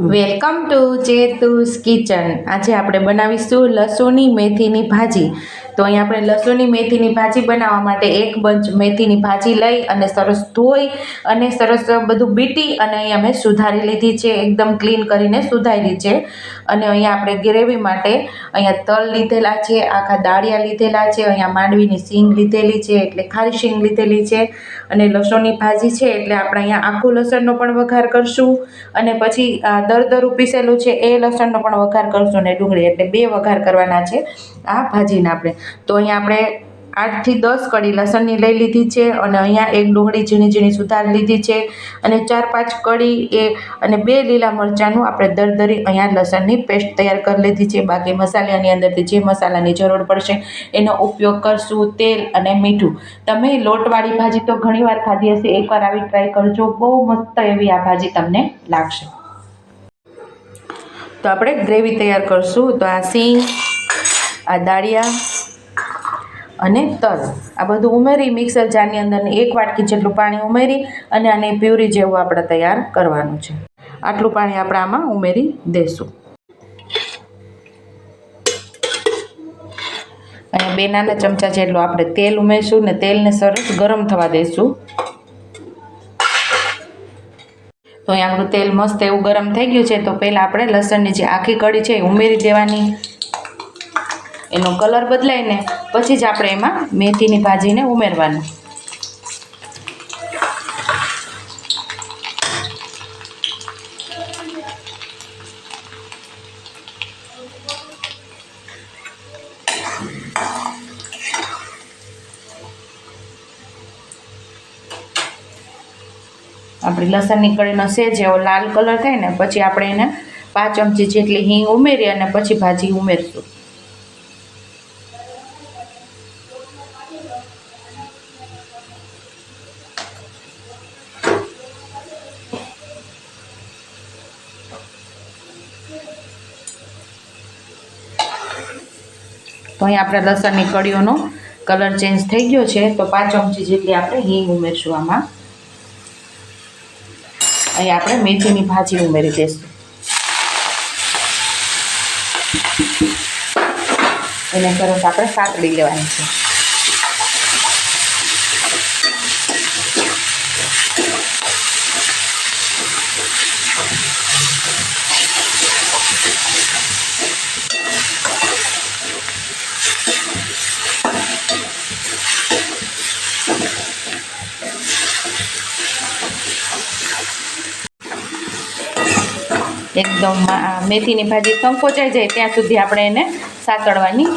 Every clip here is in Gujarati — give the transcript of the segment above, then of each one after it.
Welcome to ચેતુસ kitchen. આજે આપણે બનાવીશું લસુની મેથીની ભાજી. તો અહીંયા આપણે લસણની મેથીની ભાજી બનાવવા માટે એક બંચ મેથીની ભાજી લઈ અને સરસ ધોઈ અને સરસ બધું બીટી અને અહીંયા મેં સુધારી લીધી છે, એકદમ ક્લીન કરીને સુધારી છે. અને અહીંયા આપણે ગ્રેવી માટે અહીંયા તલ લીધેલા છે, આખા દાળિયા લીધેલા છે, અહીંયા માંડવીની સિંગ લીધેલી છે, એટલે ખારી સિંગ લીધેલી છે અને લસણની ભાજી છે, એટલે આપણે અહીંયા આખું લસણનો પણ વઘાર કરશું અને પછી આ દરદરું પીસેલું છે એ લસણનો પણ વઘાર કરશું અને ડુંગળી એટલે બે વઘાર કરવાના છે આ ભાજીને આપણે. તો અહીંયા આપણે આઠથી દસ કડી લસણની લઈ લીધી છે અને અહીંયા એક ડુંગળી ઝીણી ઝીણી સુધારી લીધી છે અને ચાર પાંચ કડી એ અને બે લીલા મરચાંનું આપણે દરદરી અહીંયા લસણની પેસ્ટ તૈયાર કરી લીધી છે. બાકી મસાલાની અંદરથી જે મસાલાની જરૂર પડશે એનો ઉપયોગ કરશું તેલ અને મીઠું. તમે લોટવાળી ભાજી તો ઘણીવાર ખાધી હશે, એકવાર આવી ટ્રાય કરજો. બહુ મસ્ત એવી આ ભાજી તમને લાગશે. તો આપણે ગ્રેવી તૈયાર કરશું. તો આ સિંગ, આ દાળિયા અને તલ. આ બધું ઉમેરી, મિક્સર જારની અંદર એક વાટકી જેટલું પાણી ઉમેરી અને આને પ્યુરી જેવું આપણે તૈયાર કરવાનું છે. આટલું પાણી આપણે આમાં ઉમેરી દઈશું અને બે નાના ચમચા જેટલું આપણે તેલ ઉમેરીશું ને તેલને સરસ ગરમ થવા દઈશું તો અહીં આપણું તેલ મસ્ત એવું ગરમ થઈ ગયું છે, તો પહેલાં આપણે લસણની જે આખી કડી છે એ ઉમેરી દેવાની. એનો કલર બદલાઈને પછી જ આપણે એમાં મેથીની ભાજીને ઉમેરવાની. આપણી લસણની કળીનો સેજ એવો લાલ કલર થાય ને, પછી આપણે એને પાંચ ચમચી જેટલી હિંગ ઉમેરી અને પછી ભાજી ઉમેરશું. તો અહીં આપણે લસણની કળીઓનો કલર ચેન્જ થઈ ગયો છે. તો પાંચ ચમચી જેટલી આપણે હિંગ ઉમેરશું આમાં. અહીં આપણે મેથીની ભાજી ઉમેરી દઈશું. એને સરસ આપણે સાતડી લેવાની છે. એકદમ મેથીની ભાજી સંકોચાઈ જાય ત્યાં સુધી આપણે એને સાતળવાની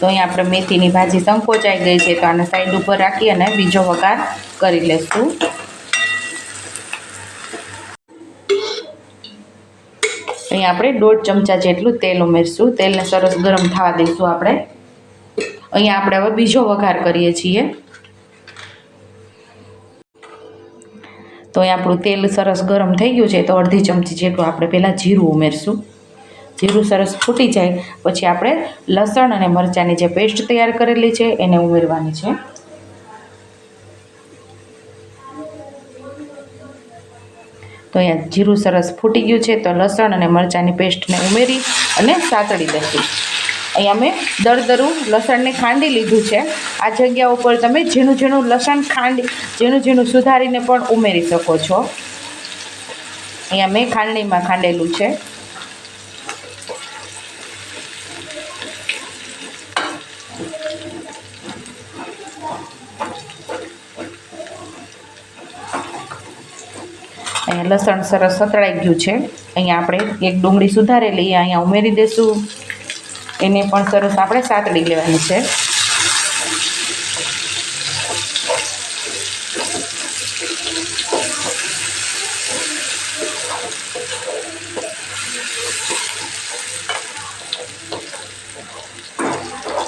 તો અહીં આપણે મેથીની ભાજી સંકોચાઈ ગઈ છે, તો આને સાઈડ ઉપર રાખી અને બીજો વઘાર કરી લઈશું અહીં આપણે દોઢ ચમચા જેટલું તેલ ઉમેરશું. તેલને સરસ ગરમ થવા દઈશું આપણે. અહીંયા આપણે હવે બીજો વઘાર કરીએ છીએ. તો અહીં આપણું તેલ સરસ ગરમ થઈ ગયું છે, તો અડધી ચમચી જેટલું આપણે પહેલાં જીરું ઉમેરશું. જીરું સરસ ફૂટી જાય, પછી આપણે લસણ અને મરચાંની જે પેસ્ટ તૈયાર કરેલી છે, એને ઉમેરવાની છે. તો અહીંયા જીરું સરસ ફૂટી ગયું છે, તો લસણ અને મરચાંની પેસ્ટને ઉમેરી અને સાતળી દઈશું. અહીંયા મેં દરદરું લસણને ખાંડી લીધું છે. આ જગ્યા ઉપર તમે ઝીણું ઝીણું લસણ ખાંડી, ઝીણું ઝીણું સુધારીને પણ ઉમેરી શકો છો. અહીંયા મેં ખાંડણીમાં ખાંડેલું છે. અહીંયા લસણ સરસ સતળાઈ ગયું છે. અહીંયા આપણે એક ડુંગળી સુધારેલી, અહીંયા ઉમેરી દઈશું એને પણ સરસ આપણે સાતડી લેવાની છે.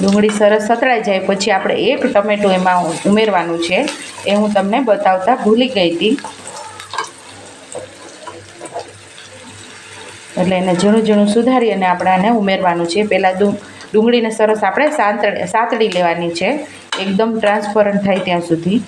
ડુંગળી સરસ સતળાઈ જાય, પછી આપણે એક ટમેટું એમાં ઉમેરવાનું છે. એ હું તમને બતાવતા ભૂલી ગઈ હતી. એટલે એને ઝીણું ઝીણું સુધારી અને આપણે આને ઉમેરવાનું છે. પહેલાં ડુંગળીને સરસ આપણે સાંતળી, સાતળી લેવાની છે. એકદમ ટ્રાન્સપરન્ટ થાય ત્યાં સુધી.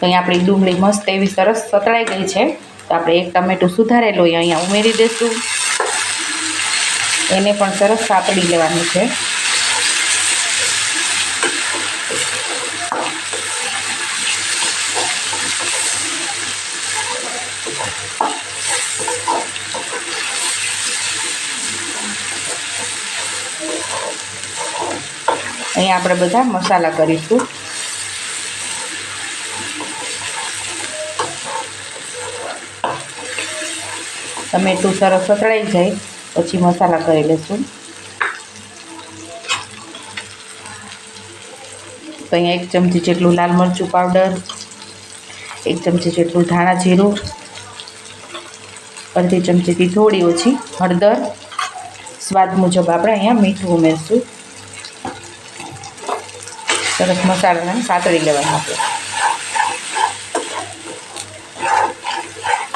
તો અહીંયા આપણી ડુંગળી મસ્ત એવી સરસ સતળાઈ ગઈ છે. તો આપણે એક ટમેટું સુધારેલું એ અહીંયા ઉમેરી દઈશું એને પણ સરસ સાતળી લેવાની છે. અહીંયા આપણે બધા મસાલા કરીશું. ટમેટું સરસ સતળાઈ જાય. પછી મસાલા કરી લઈશું. તો અહીંયા એક ચમચી જેટલું લાલ મરચું પાવડર, એક ચમચી જેટલું ધાણા જીરું, અડધી ચમચીથી થોડી ઓછી હળદર. સ્વાદ મુજબ આપણે અહીંયા મીઠું ઉમેરશું. સરસ મસાલાને સાતળી લેવાનું આપણે.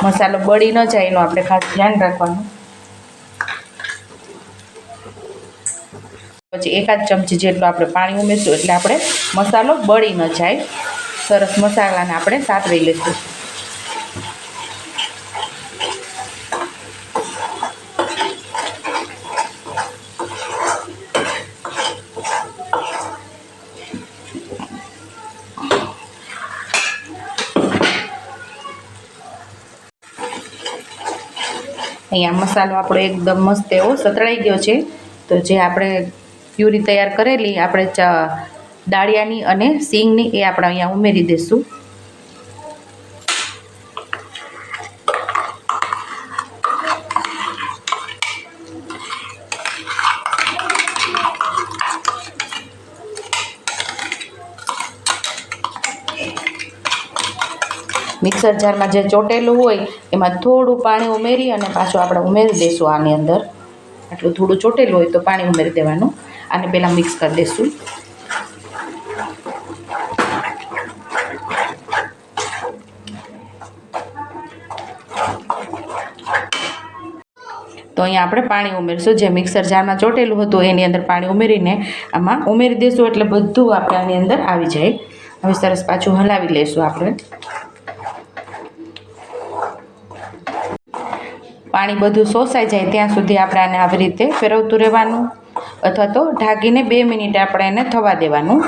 મસાલો બળી ન જાય એનું આપણે ખાસ ધ્યાન રાખવાનું. પછી એકાદ ચમચી જેટલું આપણે પાણી ઉમેરશું એટલે આપણે મસાલો બળી ન જાય. સરસ મસાલાને આપણે સાતવી લઈશું અહીંયા મસાલો આપણો એકદમ મસ્ત એવો સતળાઈ ગયો છે. તો જે આપણે પ્યુરી તૈયાર કરેલી, આપણે ચ, દાળિયાની અને સિંગની એ આપણે અહીંયા ઉમેરી દઈશું મિક્સર જારમાં જે ચોટેલું હોય, એમાં થોડું પાણી ઉમેરી અને પાછું આપણે ઉમેરી દઈશું આની અંદર. આટલું થોડું ચોટેલું હોય તો પાણી ઉમેરી દેવાનું. આને પહેલાં મિક્સ કરી દઈશું તો અહીંયા આપણે પાણી ઉમેરીશું. જે મિક્સર જારમાં ચોટેલું હતું, એની અંદર પાણી ઉમેરીને આમાં ઉમેરી દઈશું એટલે બધું આપણે આની અંદર આવી જાય. હવે સરસ પાછું હલાવી લઈશું આપણે. પાણી બધું શોષાઈ જાય ત્યાં સુધી આપણે આને આવી રીતે ફેરવતું રહેવાનું અથવા તો ઢાંકીને બે મિનિટ આપણે એને થવા દેવાનું.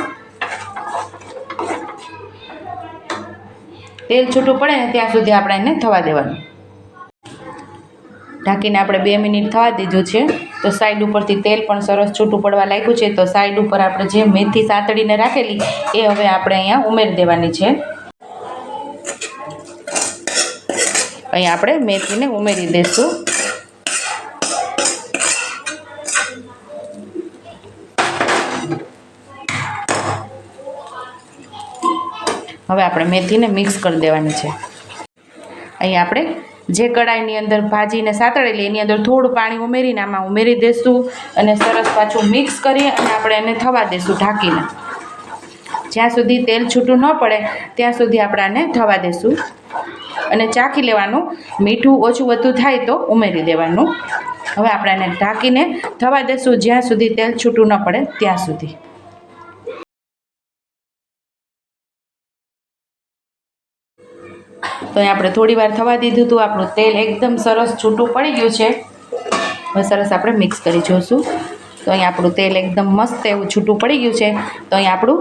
તેલ છૂટું પડે ને ત્યાં સુધી આપણે એને થવા દેવાનું. ઢાંકીને આપણે બે મિનિટ થવા દીધું છે, તો સાઈડ ઉપરથી તેલ પણ સરસ છૂટું પડવા લાગ્યું છે, તો સાઈડ ઉપર આપણે જે મેથી સાતડીને રાખેલી, એ હવે આપણે અહીંયા ઉમેરી દેવાની છે. અહીં આપણે મેથીને ઉમેરી દઈશું. હવે આપણે મેથીને મિક્સ કરી દેવાની છે. અહીં આપણે જે કડાઈની અંદર ભાજીને સાતળેલી એની અંદર થોડું પાણી ઉમેરીને આમાં ઉમેરી દઈશું અને સરસ પાછું મિક્સ કરી અને આપણે એને થવા દઈશું ઢાંકીને. જ્યાં સુધી તેલ છૂટું ન પડે, ત્યાં સુધી આપણે આને થવા દઈશું. અને ચાખી લેવાનું. મીઠું ઓછું વધુ થાય તો ઉમેરી દેવાનું. હવે આપણે એને ઢાંકીને થવા દઈશું જ્યાં સુધી તેલ છૂટું ન પડે ત્યાં સુધી. તો અહીં આપણે થોડી વાર થવા દીધું હતું. આપણું તેલ એકદમ સરસ છૂટું પડી ગયું છે. હવે સરસ આપણે મિક્સ કરી જોઈશું તો અહીં આપણું તેલ એકદમ મસ્ત એવું છૂટું પડી ગયું છે. તો અહીં આપણું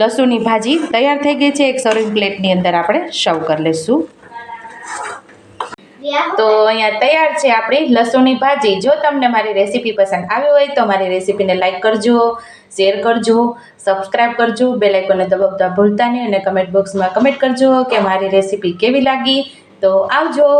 લસણની ભાજી તૈયાર થઈ ગઈ છે. એક સર્વિંગ પ્લેટની અંદર આપણે સર્વ કરી લઈશું તો અહીંયા તૈયાર છે આપણી લસણની ભાજી. જો તમને મારી રેસીપી પસંદ આવી હોય તો મારી રેસીપીને લાઇક કરજો, શેર કરજો, સબસ્ક્રાઇબ કરજો બેલાઇકોને દબાવતા ભૂલતા નહીં અને કમેન્ટ બોક્સમાં કમેન્ટ કરજો કે મારી રેસીપી કેવી લાગી. તો આવજો.